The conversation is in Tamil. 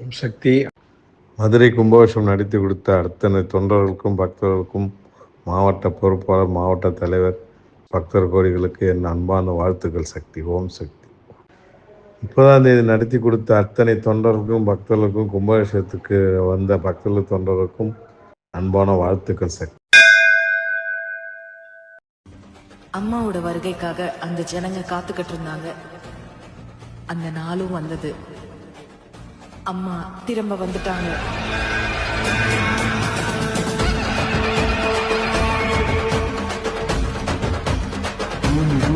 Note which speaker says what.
Speaker 1: ஓம் சக்தி. மதுரை கும்பாபிஷேகம் நடத்தி கொடுத்த அத்தனை தொண்டர்களுக்கும் பக்தர்களுக்கும் மாவட்ட பொறுப்பாளர் மாவட்ட தலைவர் பக்தர் கோடிகளுக்கு என் அன்பான வாழ்த்துக்கள் சக்தி ஓம் சக்தி. முப்பதாம் தேதி நடத்தி கொடுத்த அத்தனை தொண்டர்களுக்கும் பக்தர்களுக்கும் கும்பாபிஷேகத்துக்கு வந்த பக்தர்கள் தொண்டர்களுக்கும் அன்பான வாழ்த்துக்கள் சக்தி.
Speaker 2: அம்மாவோட வருகைக்காக அந்த ஜனங்க காத்துக்கிட்டு இருந்தாங்க. அந்த நாளும் வந்தது. அம்மா திரும்ப வந்துட்டாங்க Mm-hmm.